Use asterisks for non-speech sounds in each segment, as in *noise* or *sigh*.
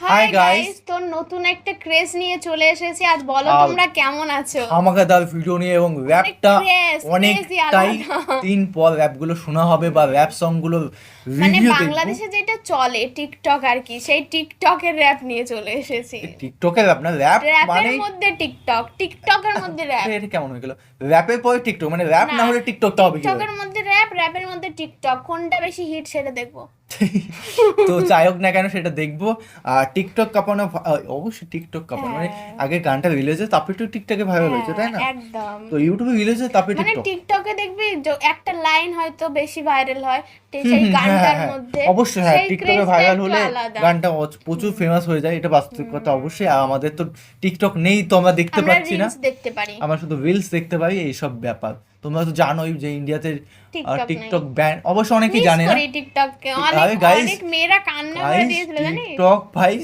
Hi guys তো নতুন একটা ক্রেজ নিয়ে চলে এসেছি। আজ বলো তোমরা কেমন আছো? আমাকে ভিডিও নিয়ে এবং র্যাপটা অনেকটাই। দিন পর র্যাপগুলো শোনা হবে বা র্যাপ সংগুলো মানে বাংলাদেশে যেটা চলে টিকটক আর কি সেই টিকটকের র্যাপ নিয়ে চলে এসেছি। টিকটকে র্যাপ না র্যাপ মানে মধ্যে টিকটক টিকটকের মধ্যে র্যাপ এটা কেমন হয়ে গেল? র্যাপের পরে টিকটক মানে র্যাপ না হলে টিকটকটা হবে টিকটকের মধ্যে র্যাপ র্যাপের মধ্যে টিকটক কোনটা বেশি হিট সেটা দেখব। তো যাই হোক না কেন সেটা দেখব। আর টিকটক কাঁপানো অবশ্যই টিকটক কাঁপানো। মানে হ্যাঁ। আগে গানটা রিলিজ হয় তারপরে একটু টিকটকে ভাইরাল হয়েছে তাই না? হ্যাঁ, একদম। তো ইউটিউবে রিলিজ হয় তারপরে টিকটক। টিকটকে দেখবি একটা লাইন হয়তো বেশি ভাইরাল হয় তো সেই হ্যাঁ, গানটার হ্যাঁ, মধ্যে অবশ্যই হ্যাঁ টিকটকে ভাইরাল হলে গানটা প্রচুর ফেমাস হয়ে যায় এটা বাস্তব কথা অবশ্যই। আর আমাদের তো টিকটক নেই তো আমরা দেখতে পাচ্ছি না। দেখতে পারি। আমরা শুধু রিলস দেখতে পাই এইসব ব্যাপার। তোমরা তো জানোই যে ইন্ডিয়াতে নেই। টিকটক ব্যান অবশ্য অনেকেই জানে না। টিকটককে অনেক অনেক মেয়েরা কান্না করে দিয়েছিল টিকটক ভাই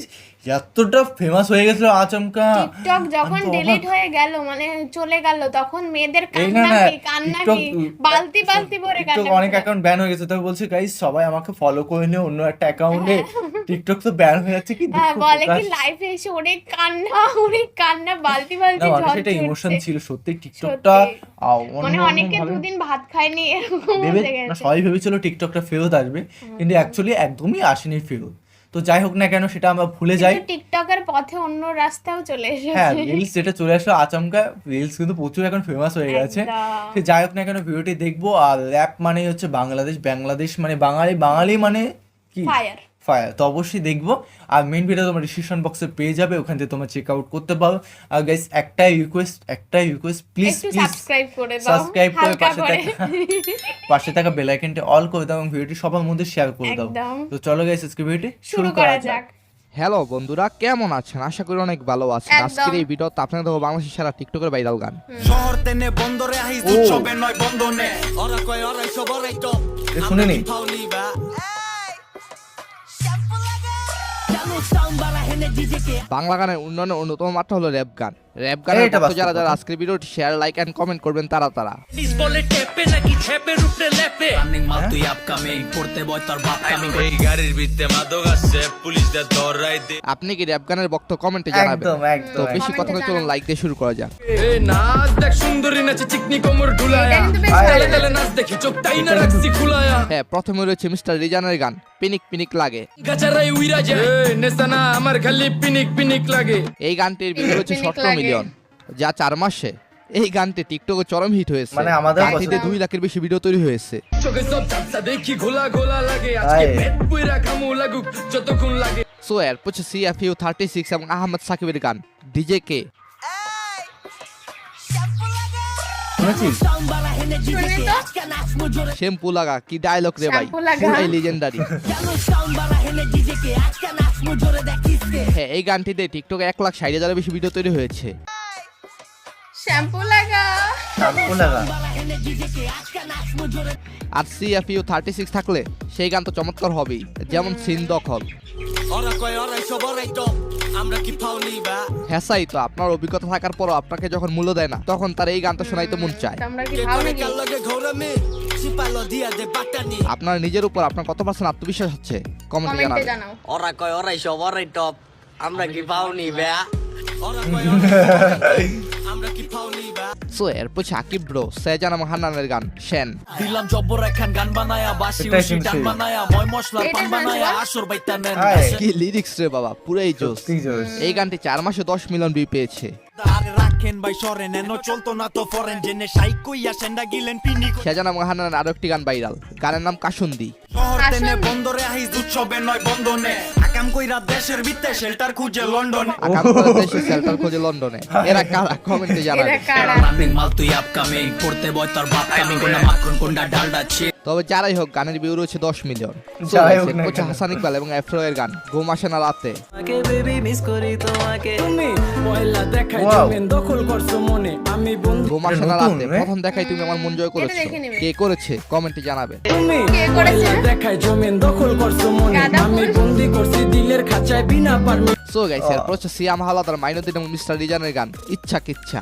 এতটা ফেমাস হয়ে গেছিল আচমকা। টিকটক যখন ডিলিট হয়ে গেল মানে চলে গেল তখন মেয়েদের কান্না কি কান্না কি? বালতি বালতি ভরে কান্না অনেক অ্যাকাউন্ট ব্যান হয়ে গেছে তবে বলছে গাইস সবাই আমাকে ফলো করে নিও অন্য একটা অ্যাকাউন্টে টিকটক *laughs* তো ব্যান হয়ে যাচ্ছে কি হ্যাঁ বলে কি লাইফে এসে অনেক কান্না অনেক কান্না বালতি বালতি মানে জল সেটা ইমোশন ছিল সত্যি টিকটকটা। মানে অনেকে দুদিন ভাত খায়নি এরকম ভেবে না সবাই ভেবেছিল টিকটকটা ফেরত আসবে কিন্তু অ্যাকচুয়ালি একদমই আসেনি ফেরত। তো যাই হোক না কেন সেটা আমরা ভুলে যাই। টিকটকের পথে অন্য রাস্তাও চলে হ্যাঁ রিলস যেটা চলে আসলো আচমকা রিলস কিন্তু প্রচুর এখন ফেমাস হয়ে গেছে। সে যাই হোক না কেন ভিডিওটি দেখব। আর র্যাপ মানে হচ্ছে বাংলাদেশ বাংলাদেশ মানে বাঙালি বাঙালি মানে কি? ফায়ার ফায়ার তো অবশ্যই দেখব। আর মেন ভিডিও তোমার ডিসক্রিপশন বক্সে পেয়ে যাবে ওখান থেকে তোমরা চেক আউট করতে পারো। আর গাইস একটাই রিকোয়েস্ট একটাই রিকোয়েস্ট প্লিজ একটু প্লিজ সাবস্ক্রাইব করে দাও সাবস্ক্রাইব করে পাশে থাকা পাশে থাকা বেল আইকনটি অল করে দাও এবং ভিডিওটি সবার মধ্যে শেয়ার করে দাও। তো চলো গাইস আজকে ভিডিওটি শুরু করা যাক। হ্যালো বন্ধুরা কেমন আছেন? আশা করি অনেক ভালো আছেন। আজকের এই ভিডিওতে আপনাদের দেবো বাংলাদেশের সারা টিকটকের ভাইরাল গান। শহর তেনে বাংলা গানের উন্নয়নের অন্যতম মাত্রা হলো র্যাপ গান। র্যাপ গানের এটা ভক্ত যারা যারা আজকের ভিডিওটি শেয়ার লাইক এন্ড কমেন্ট করবেন তারা তারা। ডিস বলে টেপে নাকি ছেপে রূপে লেপে। রানিং মাল তুই আপকামিং পড়তে বয় তোর বাপ কামিং এই গাড়ির ভিতরে মাদক আছে পুলিশদের ধরাই দে। আপনি কি র্যাপ গানের ভক্ত কমেন্টে জানাবেন? একদম তো বেশি কথা নয় চলুন লাইক দিয়ে শুরু করা যাক। এই নাচ দেখ সুন্দরী নাচে চিকনি কোমর ঢুলায়া। তালে তালে নাচ দেখি চোখটাই না রাখছি খুলায়া। হ্যাঁ প্রথমে রয়েছে মিস্টার রিজানের গান পিনিক পিনিক লাগে। গাছারাই উইরা যায়। এই নেসানা আমার খালি পিনিক পিনিক লাগে। এই গানটির ভিউ হচ্ছে সতেরো লাগে। মিলিয়ন যা চার মাসে এই গানটি টিকটকে চরম হিট হয়েছে। মানে আমাদের গানটিতে। দুই লাখের বেশি ভিডিও তৈরি হয়েছে। চোখে সব ঝাপসা দেখি ঘোলা ঘোলা লাগে। আজকে পেট পুইরা খামু লাগুক যতক্ষণ লাগে। সো এরপর সিএফইউ থার্টি সিক্স এবং আহমদ সাকিবের গান ডিজে কে শুনেছিস? শ্যাম্পু লাগা কি ডায়লগ রে ভাই? পুরাই লিজেন্ডারি হ্যাঁ এই গানটিতে টিকটকে এক লাখ ষাট হাজারের বেশি ভিডিও তৈরি হয়েছে। শ্যাম্পু লাগা। শ্যাম্পু লাগা। আর সিএফইউ থার্টি সিক্স থাকলে সেই গান তো চমৎকার হবেই যেমন সিন দখল আমরা কি ফাউলি বা? হ্যাঁ তো আপনার অভিজ্ঞতা থাকার পরও আপনাকে যখন মূল্য দেয় না তখন তার এই গানটা শোনাইতে মন চায়। কি ভাও নাকি আপনার নিজের উপর আপনার কত পার্সেন্ট আত্মবিশ্বাস হচ্ছে? কমেন্টে কমেন্টে জানাবেন। জানাও। ওরা কয় ওরাই সব ওরাই টপ আমরা কি পাওনি বে? ওরা কয় ওরাই সবরাই তো, আমরা কি ফাউলি বা? সো এরপর সাকিব ব্রো সেজান এবং হান্নানের গান শেন দিলাম জব্বর একখান গান বানায়া বাসি উসি। ডান বানায়া ময় মশলার এটা পান বানায়া আসর বাইতা নেন কি লিরিক্স রে বাবা পুরাই জোস এই গানটি চার মাসে দশ মিলিয়ন ভিউ পেয়েছে। সেজান হান্নানের আরও একটি গান ভাইরাল গানের নাম কাসুন্দি। শহর তেনে আসুন। বন্দরে আহিস উৎসবে নয় বন্ধনে। আকাম কইরা দেশের ভিত্তে শেল্টার খুঁজে লন্ডন। আকাম করে দেশে সেল্টার খোঁজে লন্ডনে। এরা কারা? কমেন্টে জানাবে মাল তুই আপকামিং পড়তে বয় তোর বাপ কামিং কোনটা মাখন তবে যারাই হোক গানের ভিউ রয়েছে দশ মিলিয়ন হচ্ছে হাসান ইকবাল এবং এফরো এর গান। ঘুম আসে না রাতে। ঘুম আসে না রাতে। প্রথম দেখাই তুমি আমার মন জয় করেছ। কে করেছে? কমেন্টে জানাবে। তুমি? কে করেছে? দেখাই জমিন দখল করছ মনে। আমি বন্দি করছি দিলের খাঁচায় বিনা পারমি সো গাইস এরপর হচ্ছে সিয়াম হালাদার মাইনুদ্দিন এবং মিস্টার রিজানের গান। ইচ্ছা কিচ্ছা।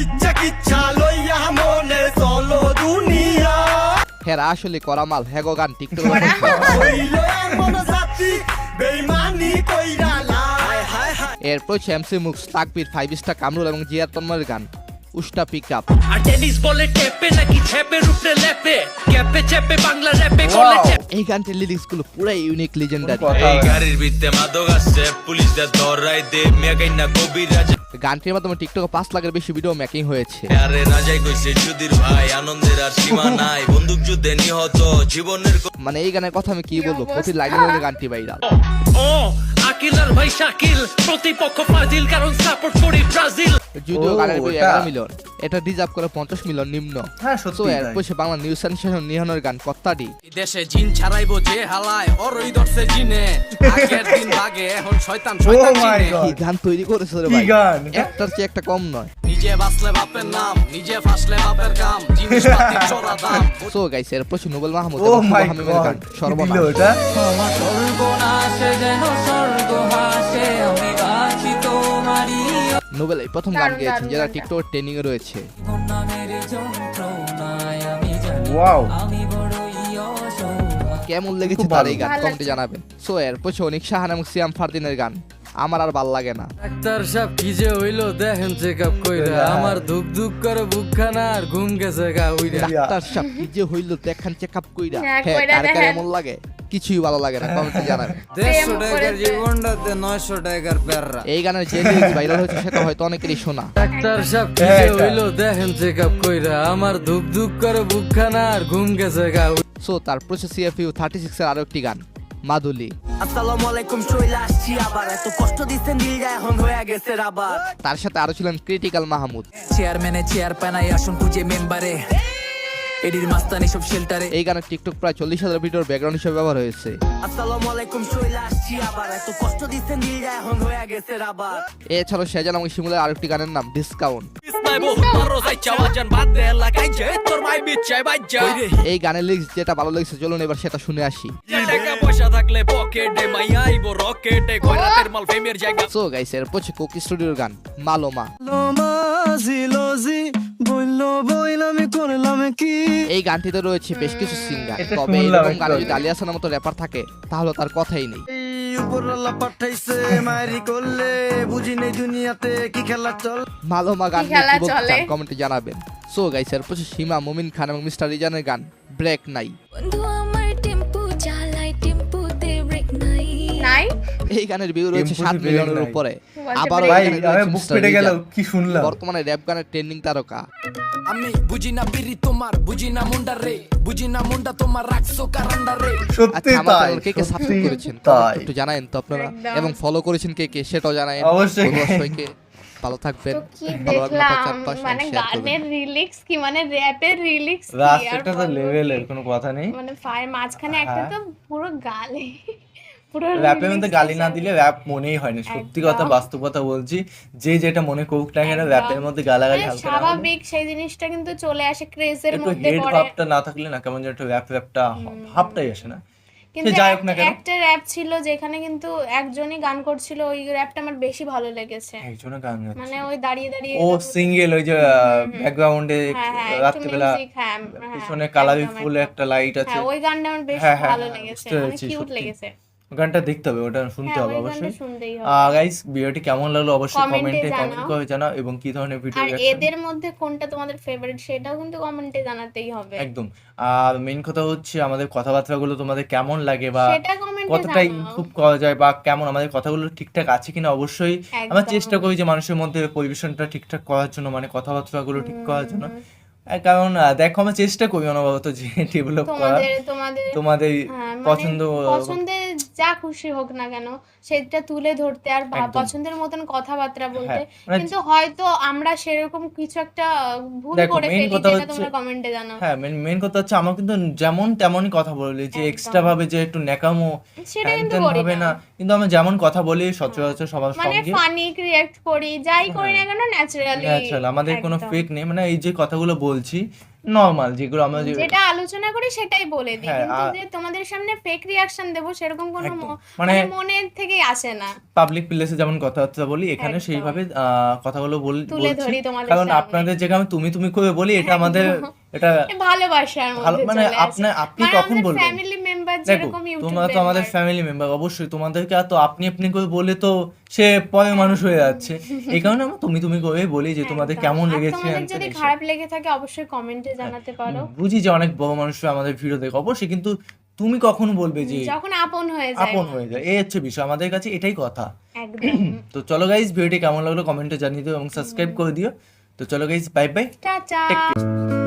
ইচ্ছা কিচ্ছা লইয়া মনে চলো দুনিয়া। হেরা আসলে করা মাল হ্যাগো গান টিকটক হইল এমন জাতি বেইমানি কইরা লাভ এরপর এমসি মুক্স তাকবির ফাইভ স্টার কামরুল এবং জিয়ার তন্ময়ের গান। উষ্টা পিক আপ আর টেনিস বলে টেপে নাকি ছেপের উপরে লেপে। ক্যাপে চেপে বাংলা র্যাপে করলে এই গানটির লিরিক্সগুলো পুরাই ইউনিক লিজেন্ডারি এই গাড়ির ভিতরে মাদক আছে পুলিশ দা ধরাই দে মেগাই না কবিরাজ গানটির মাধ্যমে টিকটকে পাঁচ লাখের বেশি ভিডিও মেকিং হয়েছে। আরে রাজাই কইছে যুদির ভাই আনন্দের আর সীমা নাই। বন্দুক যুদ্ধে নিহত জীবনের মানে এই গানের কথা আমি কি বলব? প্রতি লাইনে লাইনে গানটি ভাইরাল ও আকিল আর ভাই শাকিল প্রতিপক্ষ ফাজিল কারণ সাপোর্ট করি ব্রাজিল। যদিও গানের ওটা। এগারো মিলিয়ন। এটা ডিজার্ভ করে পঞ্চাশ মিলিয়ন নিম্ন। হ্যাঁ সত্যি এরপর সে বাংলা নিউজ সেন্সেশন নিহনের গান কত্তাডি। দেশে জিন ছাড়াইবো যে হালায় অরই দর্শে জিনে। আগের দিন বাগে এখন শয়তান শয়তান মাই চিনে গড কি গান তৈরি করেছে রে ভাই? গান? একটার চেয়ে একটা কম নয়। নিজে বাঁচলে বাপের নাম নিজে ফাঁসলে বাপের কাম জিনিস পাতি চড়া দাম। সো গাইস এরপর নোবেল মাহমুদ ও এবং শুভ মাই হামিমের গান গড দিল সর্বনাশ ওটা নোবেল প্রথম গান গেয়েছেন যারা। টিকটক ট্রেনিং এ রয়েছে। ওয়াও। কেমন লেগেছে তার এই গান? কমেন্টে জানাবেন। সো এরপর হচ্ছে অনিক সাহান এবং সিয়াম ফারদিনের গান আমার আর ভালো লাগে না। ডাক্তার সাহেব কি যে হইল দেখেন চেক আপ কইরা আমার ধুক ধুক করে বুকখানা আর ঘুম গেছে গা উইরা। ডাক্তার সাহেব কি যে হইল দেখেন চেক আপ কইরা। হ্যাঁ, হ্যাঁ কইরা কার। এমন লাগে? কিছুই ভালো লাগে না কমেন্টে জানাবেন *laughs* দেড়শো টাকার। জীবনটাতে নয়শো টাকার প্যাররা। এই গানের যে ভাইরাল হয়েছে সেটা হয়তো অনেকেরই শোনা। ডাক্তার সাহেব কি হ্যাঁ। হইল দেখেন চেক আপ কইরা আমার ধুক ধুক করে বুকখানা আর ঘুম গেছে গা। সো তারপর হচ্ছে সিএফইউ থার্টি সিক্স এর আরও একটি গান মাদুলি। আসসালামু আলাইকুম চলে আসছি আবার। এত কষ্ট দিচ্ছেন দিল এখন হয়ে গেছে আবার তার সাথে আরও ছিলেন ক্রিটিক্যাল মাহমুদ চেয়ারম্যানে চেয়ার পানাই আসন খুঁজে মেম্বারে এডির মাস্তানি সব শেল্টারে। এই গানের টিকটক প্রায় চল্লিশ হাজার ভিডিওর ব্যাকগ্রাউন্ড হিসেবে ব্যবহার হয়েছে। আসসালামু আলাইকুম চলে আসছি আবার। এত কষ্ট দিচ্ছেন দিল এখন হয়ে গেছে আবার এছাড়াও সেজান এবং শিমুলের আরেকটি গানের নাম ডিসকাউন্ট বাদ দে এলাকায় যে তোর মাই বিচ্ছাই বাজ্জা এই গানের লিরিক্স যেটা ভালো লেগেছে চলুন এবার সেটা শুনে আসি। টাকা পয়সা থাকলে পকেটে মাইয়া আইবো রকেটে কয়রাতের মাল ফেমের জায়গা। সো গাইস এরপর হচ্ছে কোকি স্টুডিওর গান মালোমা। এই গানটিতে রয়েছে বেশ কিছু সিঙ্গার তবে এরকম গানে যদি মতো র্যাপার থাকে তাহলে তার কথাই নেই। উপরওয়ালা পাঠাইছে মারি করলে বুঝি নেই দুনিয়াতে কি খেলা চল মালোমা গান কি কি বলতে চান কমেন্টে জানাবেন। সো গাইস এরপর সীমা মুমিন খান এবং মিস্টার রিজানের গান ব্রেক নাই বন্ধু আমার টেম্পু চালাই টেম্পুতে ব্রেক নাই নাই এই গানের ভিউ রয়েছে মিলিয়নের উপরে। আবার ভাই বুক গেল কি শুনলাম? বর্তমানে র্যাপ গানের ট্রেন্ডিং তারকা। আমি বুঝি না বিড়ি তোমার বুঝি না মুন্ডা রে বুঝি না মুন্ডা তোমার রাখছো কারান্ডা রে। সত্যি আচ্ছা তাই কে কে সাবস্ক্রাইব করেছেন তাই। একটু জানায়েন তো আপনারা। এবং ফলো করেছেন কে কে সেটাও জানায়েন। অবশ্যই। অবশ্যই ভালো থাকবেন। কি দেখলাম? মানে গানের রিলিক্স কি? মানে র্যাপের রিলিক্স রাস্তাটা তো লেভেলের কোনো কথা নেই। মানে ফায়ার মাঝখানে একটা তো পুরো গালে *laughs* পুরো র্যাপের মধ্যে গালি না। দিলে র্যাপ মনেই হয় না। সত্যি কথা বাস্তব কথা বলছি যে যেটা মনে করুক না কেন র্যাপের মধ্যে গালাগালি মানে হালকা স্বাভাবিক সেই জিনিসটা কিন্তু চলে আসে ক্রেজের একটু হেড ভাবটা না থাকলে না কেমন যেন একটু র্যাপ র্যাপটা ভাবটাই আসে না। কিন্তু যাই হোক না কেন। একটা র্যাপ ছিল যেখানে কিন্তু একজনই গান করছিল ওই র্যাপটা আমার বেশি ভালো লেগেছে। একজনই গান মানে ওই দাঁড়িয়ে দাঁড়িয়ে ও সিঙ্গেল ওই যে ব্যাকগ্রাউন্ডে হ্যাঁ রাত্রিবেলা হ্যাঁ হ্যাঁ, পিছনে কালারি ফুল একটা লাইট আছে। ওই গানটা আমার বেশ ভালো লেগেছে মানে কিউট লেগেছে। গানটা দেখতে হবে ওটা শুনতে হ্যাঁ হবে অবশ্যই। গাইস ভিডিওটি কেমন লাগল অবশ্যই কমেন্টে। কমেন্ট করে জানাও এবং কি ধরনের ভিডিও আর এদের মধ্যে কোনটা তোমাদের ফেভারিট সেটাও কিন্তু কমেন্টে জানাতেই হবে। একদম। আর মেইন কথা হচ্ছে আমাদের কথাবার্তাগুলো তোমাদের কেমন লাগে বা কতটা ইমপ্রুভ করা যায় বা কেমন আমাদের কথাগুলো ঠিকঠাক আছে কিনা অবশ্যই। আমরা চেষ্টা করি যে মানুষের মধ্যে পরিবেশনটা ঠিকঠাক করার জন্য মানে কথাবার্তাগুলো ঠিক করার জন্য। কারণ দেখো আমরা চেষ্টা করি অনবরত যে *laughs* ডেভেলপ করা তোমাদের তোমাদের তোমাদের হ্যাঁ, মানে পছন্দ পছন্দের যা খুশি হোক না কেন সেটা তুলে ধরতে আর ভা- একদম। পছন্দের মতন কথাবার্তা বলতে। হ্যাঁ, মানে কিন্তু হয়তো আমরা সেরকম কিছু একটা ভুল দেখো, করে main ফেলি কথা যেটা হচ্ছে- তোমরা কমেন্টে জানাও। হ্যাঁ মেন মেন কথা হচ্ছে আমরা কিন্তু যেমন তেমনই কথা বলি যে একদম। এক্সট্রা ভাবে যে একটু নেকামো সেটা হ্যান কিন্তু ত্যান করি ভাবে না। না। কিন্তু আমরা যেমন কথা বলি সচরাচর সবার মানে সঙ্গে। ফানি ক্রিয়েট করি যাই করি না কেন ন্যাচারালি ন্যাচারাল আমাদের কোনো ফেক নেই মানে এই যে কথাগুলো বলছি নর্মাল যেগুলো আমরা যেটা আলোচনা করি সেটাই বলে দিই। হ্যাঁ, কিন্তু যে তোমাদের সামনে ফেক রিয়াকশন দেব সেরকম কোনো মানে- মনে থেকে থেকেই আসে না। পাবলিক প্লেসে যেমন কথাবার্তা বলি এখানে সেইভাবে কথাগুলো বল- তোমাদের কারণ আপনাদের আমি তুমি তুমি করে বলি এটা আমাদের এটা ভালোবাসার ভালো মধ্যে মানে আপনি আপনি মানে কখন বলবেন? ফ্যামিলি মেম্বার তোমরা তো আমাদের ফ্যামিলি মেম্বার অবশ্যই তোমাদেরকে এত আপনি আপনি করে বলে তো সে পরের মানুষ হয়ে যাচ্ছে। এই *laughs* কারণে আমরা তুমি তুমি করে বলি যে তোমাদের কেমন লেগেছে যদি খারাপ লেগে থাকে অবশ্যই কমেন্টে জানাতে পারো। বুঝি যে অনেক বড় মানুষরা আমাদের ভিডিও দেখে। অবশ্যই কিন্তু তুমি কখন বলবে যে যখন আপন হয়ে যায়। আপন হয়ে যায় এই হচ্ছে বিষয়। আমাদের কাছে এটাই কথা। একদম। *clears throat* তো চলো গাইজ ভিডিওটি কেমন লাগল কমেন্টে জানিয়ে দিও এবং সাবস্ক্রাইব করে দিও। তো চলো গাইজ বাই বাই টাটা।